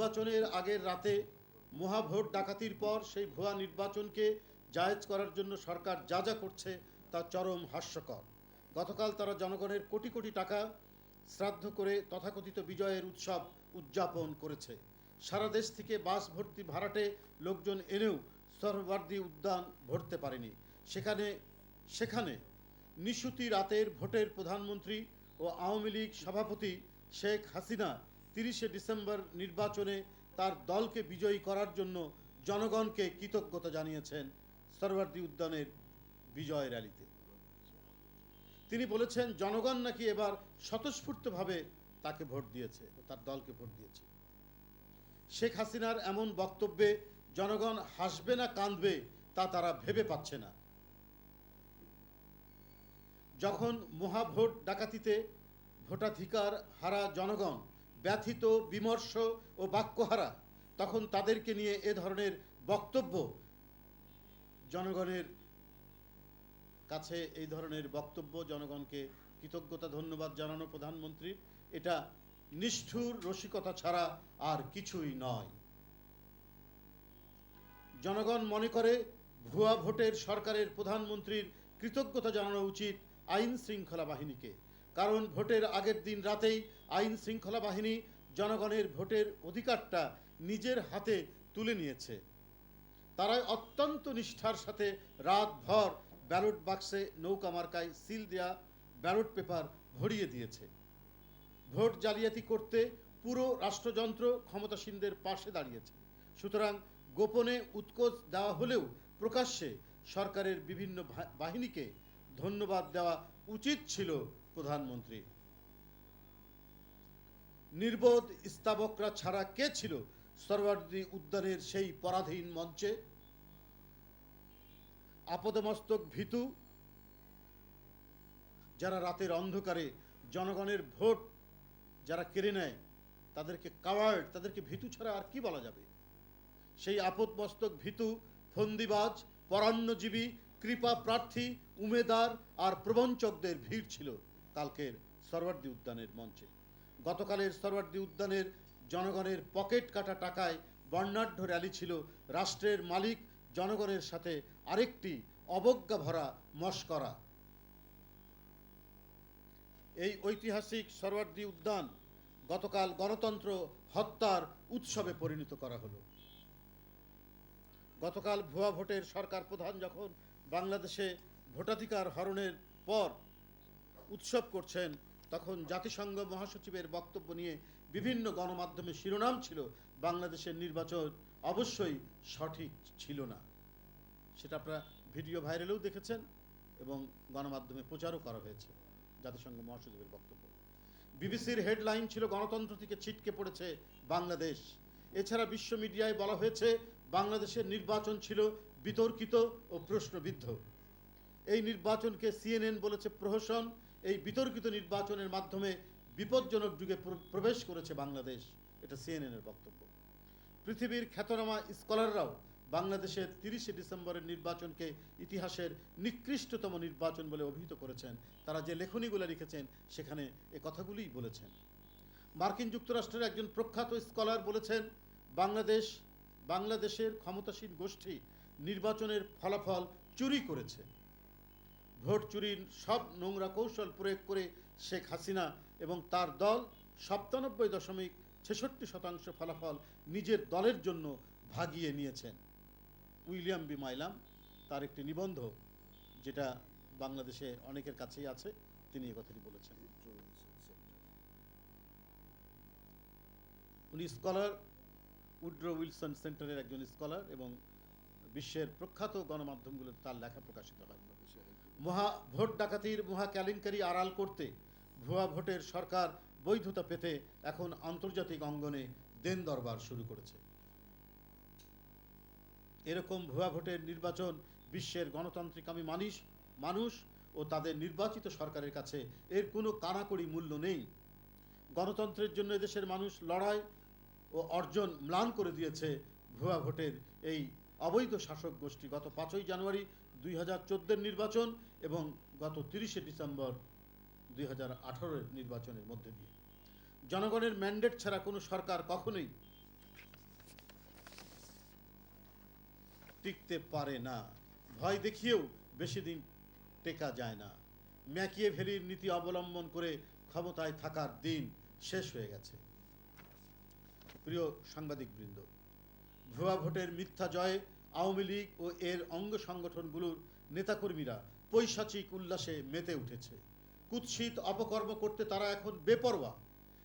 নির্বাচনের আগের রাতে মহাভোট ডাকাতির পর সেই ভুয়া নির্বাচনকে জায়েজ করার জন্য সরকার যা যা করছে তা চরম হাস্যকর। গতকাল তারা জনগণের কোটি কোটি টাকা শ্রাদ্ধ করে তথাকথিত বিজয়ের উৎসব উদযাপন করেছে। সারা দেশ থেকে বাস ভর্তি ভাড়াটে লোকজন এনেও সরওয়ার্দী উদ্যান ভরতে পারেনি। সেখানে সেখানে নিশুতি রাতের ভোটের প্রধানমন্ত্রী ও আওয়ামী লীগ সভাপতি শেখ হাসিনা তিরিশে ডিসেম্বর নির্বাচনে তার দলকে বিজয়ী করার জন্য জনগণকে কৃতজ্ঞতা জানিয়েছেন সরওয়ার্দী উদ্যানের বিজয় র্যালিতে। তিনি বলেছেন, জনগণ নাকি এবার স্বতঃস্ফূর্তভাবে তাকে ভোট দিয়েছে, তার দলকে ভোট দিয়েছে। শেখ হাসিনার এমন বক্তব্যে জনগণ হাসবে না কাঁদবে তা তারা ভেবে পাচ্ছে না। যখন মহাভোট ডাকাতিতে ভোটাধিকার হারা জনগণ ব্যথিত, বিমর্ষ ও বাক্যহারা, তখন তাদেরকে নিয়ে এ ধরনের বক্তব্য জনগণের কাছে, এই ধরনের বক্তব্য জনগণকে কৃতজ্ঞতা, ধন্যবাদ জানানো প্রধানমন্ত্রী এটা নিষ্ঠুর রসিকতা ছাড়া আর কিছুই নয়। জনগণ মনে করে ভুয়া ভোটের সরকারের প্রধানমন্ত্রীর কৃতজ্ঞতা জানানো উচিত আইন শৃঙ্খলা বাহিনীকে। কারণ ভোটের আগের দিন রাতেই আইন শৃঙ্খলা বাহিনী জনগণের ভোটের অধিকারটা নিজের হাতে তুলে নিয়েছে। তারা অত্যন্ত নিষ্ঠার সাথে রাতভর ব্যালট বাক্সে নৌকা মার্কায় সিল দেওয়া ব্যালট পেপার ভরিয়ে দিয়েছে। ভোট জালিয়াতি করতে পুরো রাষ্ট্রযন্ত্র ক্ষমতাসীনদের পাশে দাঁড়িয়েছে। সুতরাং গোপনে উৎকোচ দেওয়া হলেও প্রকাশ্যে সরকারের বিভিন্ন বাহিনীকে ধন্যবাদ দেওয়া উচিত ছিল প্রধানমন্ত্রী। নির্বোধ স্তাবকরা ছাড়া কে ছিল সরওয়ার্দী উদ্যানের সেই পরাধীন মঞ্চে? আপদমস্তক ভীতু, যারা রাতের অন্ধকারে জনগণের ভোট যারা কেড়ে নেয়, তাদেরকে কাওয়ার্ড, তাদেরকে ভীতু ছাড়া আর কি বলা যাবে? সেই আপদমস্তক ভীতু, ফন্দিবাজ, পরান্নজীবী, কৃপা প্রার্থী, উমেদার আর প্রবঞ্চকদের ভিড় ছিল। কালকের সরওয়ার্দী উদ্যানের মঞ্চে। গতকালের সরওয়ার্দী উদ্যানের জনগণের পকেট কাটা টাকায় বর্ণাঢ্য র্যালি ছিল রাষ্ট্রের মালিক জনগণের সাথে আরেকটি অবজ্ঞা ভরা মস্করা। এই ঐতিহাসিক সরওয়ার্দী উদ্যান গতকাল গণতন্ত্র হত্যার উৎসবে পরিণত করা হলো। গতকাল ভুয়া ভোটের সরকার প্রধান যখন বাংলাদেশে ভোটাধিকার হরণের পর উৎসব করছেন, তখন জাতিসংঘ মহাসচিবের বক্তব্য নিয়ে বিভিন্ন গণমাধ্যমে শিরোনাম ছিল। বাংলাদেশের নির্বাচন অবশ্যই সঠিক ছিল না। সেটা আপনারা ভিডিও ভাইরালেও দেখেছেন এবং গণমাধ্যমে প্রচারও করা হয়েছে জাতিসংঘ মহাসচিবের বক্তব্য। বিবিসির হেডলাইন ছিল, গণতন্ত্র থেকে ছিটকে পড়েছে বাংলাদেশ। এছাড়া বিশ্ব মিডিয়ায় বলা হয়েছে, বাংলাদেশের নির্বাচন ছিল বিতর্কিত ও প্রশ্নবিদ্ধ। এই নির্বাচনকে সিএনএন বলেছে প্রহসন এই বিতর্কিত নির্বাচনের মাধ্যমে বিপজ্জনক যুগে প্র- প্রবেশ করেছে বাংলাদেশ। এটা সিএনএনের বক্তব্য। পৃথিবীর খ্যাতনামা স্কলাররাও বাংলাদেশের তিরিশে ডিসেম্বরের নির্বাচনকে ইতিহাসের নিকৃষ্টতম নির্বাচন বলে অভিহিত করেছেন। তারা যে লেখনীগুলো লিখেছেন, সেখানে এ কথাগুলিই বলেছেন। মার্কিন যুক্তরাষ্ট্রের একজন প্রখ্যাত স্কলার বলেছেন, বাংলাদেশ, বাংলাদেশের ক্ষমতাসীন গোষ্ঠী নির্বাচনের ফলাফল চুরি করেছে। ভোট চুরির সব নোংরা কৌশল প্রয়োগ করে শেখ হাসিনা এবং তার দল সপ্তানব্বই দশমিক ছেষট্টি শতাংশ ফলাফল নিজের দলের জন্য ভাগিয়ে নিয়েছেন। William B. মাইলাম, তার একটি নিবন্ধ, যেটা বাংলাদেশে অনেকের কাছেই আছে, তিনি এ কথাটি বলেছেন। উনি স্কলার, উড্রো উইলসন সেন্টারের একজন স্কলার এবং বিশ্বের প্রখ্যাত গণমাধ্যমগুলোতে তার লেখা প্রকাশিত হয়। মহা ভোট ডাকাতির মহা কেলেঙ্কারি আড়াল করতে ভুয়া ভোটের সরকার বৈধতা পেতে এখন আন্তর্জাতিক অঙ্গনে দেন দরবার শুরু করেছে। এরকম ভুয়া ভোটের নির্বাচন বিশ্বের গণতান্ত্রিক আমি মানিস মানুষ ও তাদের নির্বাচিত সরকারের কাছে এর কোনো কানাকড়ি মূল্য নেই। গণতন্ত্রের জন্য দেশের মানুষ লড়াই ও অর্জন ম্লান করে দিয়েছে ভুয়া ভোটের এই অবৈধ শাসক গোষ্ঠী। গত পাঁচই জানুয়ারি দুই নির্বাচন এবং গত তিরিশে ডিসেম্বর দুই হাজার নির্বাচনের মধ্যে দিয়ে। জনগণের ম্যান্ডেট ছাড়া কোনো সরকার কখনোই টিকতে পারে না। ভয় দেখিয়েও বেশি দিন টেকা যায় না। ম্যাকিয়ে ভেলির নীতি অবলম্বন করে ক্ষমতায় থাকার দিন শেষ হয়ে গেছে। প্রিয় সাংবাদিকবৃন্দ, ভুয়া ভোটের মিথ্যা জয়ে আওয়ামী লীগ ও এর অঙ্গ সংগঠনগুলোর নেতাকর্মীরা পৈশাচিক উল্লাসে মেতে উঠেছে। কুৎসিত অপকর্ম করতে তারা এখন বেপরোয়া।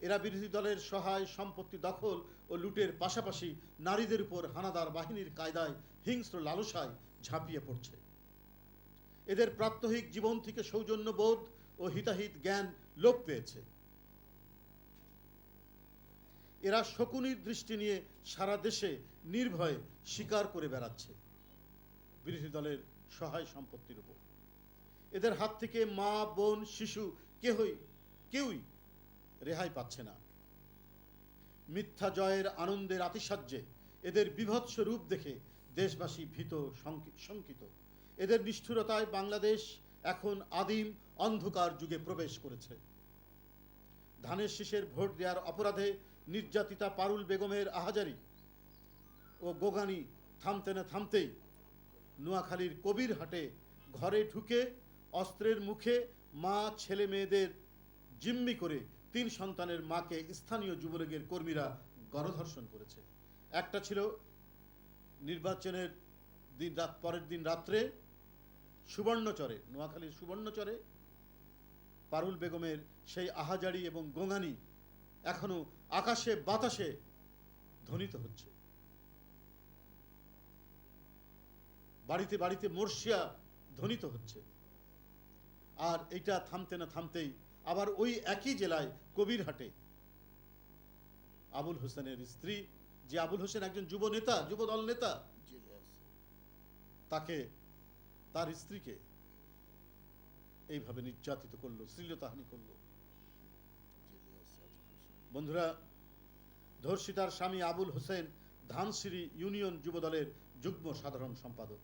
এরা বিরোধী দলের সহায় সম্পত্তি দখল ও লুটের পাশাপাশি নারীদের উপর হানাদার বাহিনীর কায়দায় হিংস্র লালসায় ঝাঁপিয়ে পড়ছে। এদের প্রাত্যহিক জীবন থেকে সৌজন্যবোধ ও হিতাহিত জ্ঞান লোপ পেয়েছে। এরা শকুনির দৃষ্টি নিয়ে সারা দেশে নির্ভয়ে শিকার করে বেড়াচ্ছে। বিরোধী দলের সহায় সম্পত্তির উপর। এদের হাত থেকে মা, বোন, শিশু কেহই, কেউই রেহাই পাচ্ছে না। মিথ্যা জয়ের আনন্দের আতিশয্যে এদের বিভৎস রূপ দেখে দেশবাসী ভীত শঙ্কিত। এদের নিষ্ঠুরতায় বাংলাদেশ এখন আদিম অন্ধকার যুগে প্রবেশ করেছে। ধানের শীষের ভোট দেওয়ার অপরাধে নির্যাতিতা পারুল বেগমের আহাজারি ও গোগানি থামতে না থামতেই নোয়াখালীর কবির হাটে ঘরে ঢুকে অস্ত্রের মুখে মা, ছেলে মেয়েদের জিম্মি করে তিন সন্তানের মাকে স্থানীয় যুবলীগের কর্মীরা গণধর্ষণ করেছে। একটা ছিল নির্বাচনের দিন রাত, পরের দিন রাত্রে সুবর্ণচরে, নোয়াখালীর সুবর্ণচরে পারুল বেগমের সেই আহাজারি এবং গোঙানি এখনও আকাশে, বাতাসে ধ্বনিত হচ্ছে। বাড়িতে বাড়িতে মর্ষিয়া ধ্বনিত হচ্ছে। আর এটা থামতে না থামতেই আবার ওই একই জেলায় কবিরহাটে আবুল হোসেনের স্ত্রী, যে আবুল হোসেন একজন যুব নেতা, যুব দল নেতা, তাকে, তার স্ত্রীকে এইভাবে নির্যাতিত করল শ্লীলতাহানি করল। বন্ধুরা, ধর্ষিতার স্বামী আবুল হোসেন ধানসিঁড়ি ইউনিয়ন যুবদলের যুগ্ম সাধারণ সম্পাদক।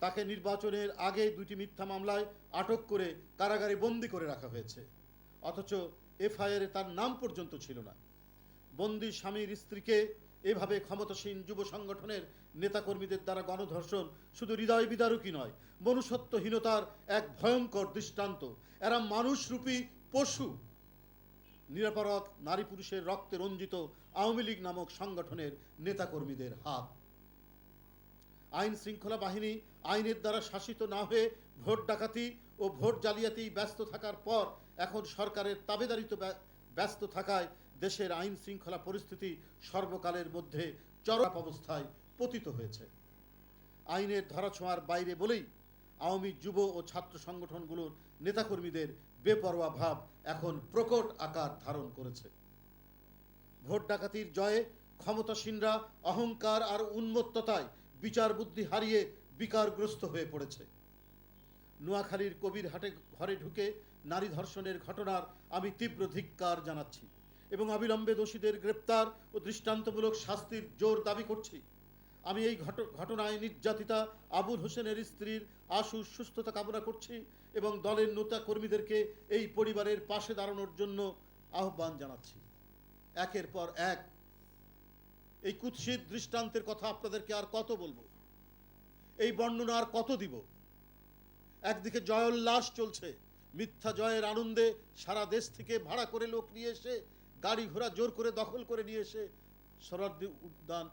তাকে নির্বাচনের আগে দুটি মিথ্যা মামলায় আটক করে কারাগারে বন্দি করে রাখা হয়েছে। অথচ এফআইআরে তার নাম পর্যন্ত ছিল না। বন্দি স্বামীর স্ত্রীকে এভাবে ক্ষমতাসীন যুব সংগঠনের নেতাকর্মীদের দ্বারা গণধর্ষণ শুধু হৃদয় বিদারকই নয়, মনুষ্যত্বহীনতার এক ভয়ঙ্কর দৃষ্টান্ত। এরা মানুষরূপী পশু। নিরাপরাধ নারী পুরুষের রক্তে রঞ্জিত আওয়ামী লীগ নামক সংগঠনের নেতাকর্মীদের হাত। আইন শৃঙ্খলা বাহিনী আইনের দ্বারা শাসিত না হয়ে ভোট ডাকাতি ও ভোট জালিয়াতি ব্যস্ত থাকার পর এখন সরকারের তাবেদারিত ব্যস্ত থাকায় দেশের আইন শৃঙ্খলা পরিস্থিতি সর্বকালের মধ্যে চরম অবস্থায় পতিত হয়েছে। আইনের ধরাছোঁয়ার বাইরে বলেই আওয়ামী যুব ও ছাত্র সংগঠনগুলোর নেতাকর্মীদের বেপরোয়া ভাব এখন প্রকট আকার ধারণ করেছে। ভোট ডাকাতির জয়ে ক্ষমতাসীনরা অহংকার আর উন্মত্ততায় বিচার বুদ্ধি হারিয়ে বিকারগ্রস্ত হয়ে পড়েছে। নোয়াখালীর কবির হাটে ঘরে ঢুকে নারী ধর্ষণের ঘটনার আমি তীব্র ধিক্কার জানাচ্ছি এবং অবিলম্বে দোষীদের গ্রেপ্তার ও দৃষ্টান্তমূলক শাস্তির জোর দাবি করছি। আমি এই ঘট- ঘটনায় নির্যাতিতা, আবুল হোসেনের স্ত্রীর আশু সুস্থতা কামনা করছি এবং দলের নেতা কর্মীদেরকে এই পরিবারের পাশে দাঁড়ানোর জন্য আহ্বান জানাচ্ছি। একের পর এক এই কুৎসিত দৃষ্টান্তের কথা আপনাদেরকে আর কত বলব? এই বর্ণনা আর কত দিব? একদিকে জয়োল্লাস চলছে, মিথ্যা জয়ের আনন্দে সারা দেশ থেকে ভাড়া করে লোক নিয়ে এসে, গাড়ি ঘোড়া জোর করে দখল করে নিয়ে এসে, সরার্দি উদ্যান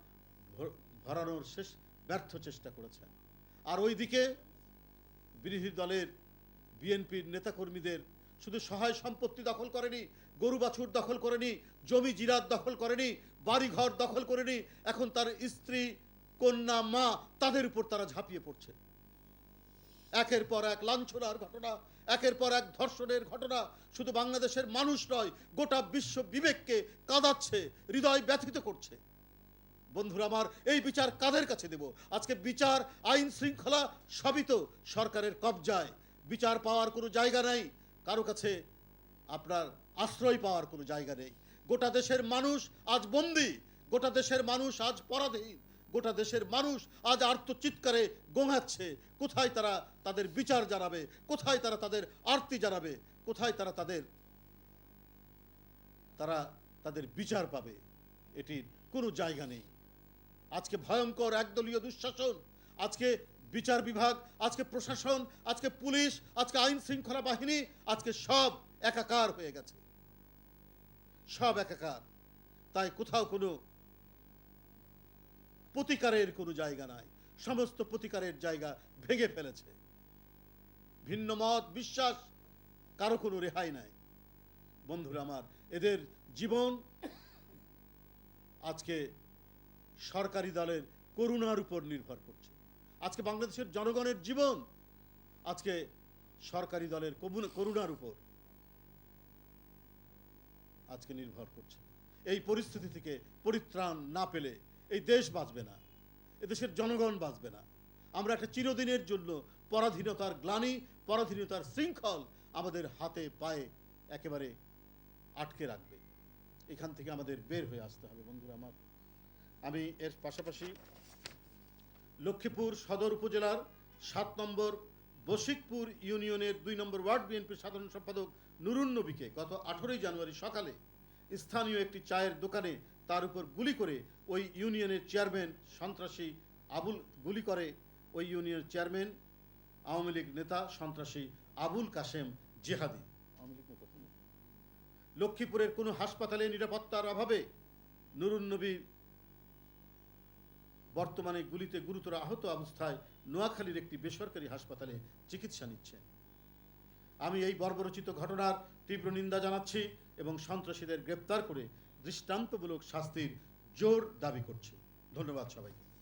ভরানোর শেষ ব্যর্থ চেষ্টা করেছেন। আর ওইদিকে বিরোধী দলের বিএনপির নেতাকর্মীদের শুধু সহায় সম্পত্তি দখল করেনি, গরু বাছুর দখল করেনি, জমি জিরাত দখল করেনি, বাড়িঘর দখল করেনি, এখন তার স্ত্রী, কন্যা, মা তাদের উপর তারা ঝাঁপিয়ে পড়ছে। একের পর এক লাঞ্ছনার ঘটনা, একের পর এক ধর্ষণের ঘটনা, শুধু বাংলাদেশের মানুষ নয়, গোটা বিশ্ব বিবেককে কাঁদাচ্ছে, হৃদয় ব্যথিত করছে। বন্ধুরা, আমার এই বিচার কাদের কাছে দেব? আজকে বিচার, আইন শৃঙ্খলা সবই তো সরকারের কবজায়। বিচার পাওয়ার কোনো জায়গা নেই, কারও কাছে আপনার আশ্রয় পাওয়ার কোনো জায়গা নেই। গোটা দেশের মানুষ আজ বন্দি, গোটা দেশের মানুষ আজ পরাধীন, গোটা দেশের মানুষ আজ আর্তচিৎকারে গোঙাচ্ছে কোথায় তারা তাদের বিচার জানাবে? কোথায় তারা তাদের আরতি জানাবে? কোথায় তারা তাদের তারা তাদের বিচার পাবে? এটির কোনো জায়গা নেই। আজকে ভয়ঙ্কর একদলীয় দুঃশাসন, আজকে বিচার বিভাগ, আজকে প্রশাসন, আজকে পুলিশ, আজকে আইন শৃঙ্খলা বাহিনী, আজকে সব একাকার হয়ে গেছে। সব একাকার। তাই কোথাও কোনো প্রতিকারের কোনো জায়গা নাই। সমস্ত প্রতিকারের জায়গা ভেঙে ফেলেছে। ভিন্ন মত, বিশ্বাস কারও কোনো রেহাই নাই। বন্ধুরা আমার, এদের জীবন আজকে সরকারি দলের করুণার উপর নির্ভর করছে। আজকে বাংলাদেশের জনগণের জীবন আজকে সরকারি দলের করুণার উপর আজকে নির্ভর করছে। এই পরিস্থিতি থেকে পরিত্রাণ না পেলে এই দেশ বাঁচবে না এদেশের জনগণ বাঁচবে না। আমরা একটা চিরদিনের জন্য পরাধীনতার গ্লানি, পরাধীনতার শৃঙ্খল আমাদের হাতে পায়ে একেবারে আটকে রাখবে। এখান থেকে আমাদের বের হয়ে আসতে হবে বন্ধুরা আমার। আমি এর পাশাপাশি লক্ষ্মীপুর সদর উপজেলার সাত নম্বর বশিকপুর ইউনিয়নের দুই নম্বর ওয়ার্ড বিএনপির সাধারণ সম্পাদক নুরুন নবীকে গত আঠেরোই জানুয়ারি সকালে স্থানীয় একটি চায়ের দোকানে তার উপর গুলি করে ওই ইউনিয়নের চেয়ারম্যান সন্ত্রাসী আবুল গুলি করে ওই ইউনিয়নের চেয়ারম্যান, আওয়ামী লীগ নেতা সন্ত্রাসী আবুল কাশেম জেহাদি। লক্ষ্মীপুরের কোনো হাসপাতালে নিরাপত্তার অভাবে নুরুন নবী বর্তমানে গুলিতে গুরুতর আহত অবস্থায় নোয়াখালীর একটি বেসরকারি হাসপাতালে চিকিৎসা নিচ্ছেন। আমি এই বর্বরচিত ঘটনার তীব্র নিন্দা জানাচ্ছি এবং সন্ত্রাসীদের গ্রেপ্তার করে দৃষ্টান্তমূলক শাস্তির জোর দাবি করছি। ধন্যবাদ সবাইকে।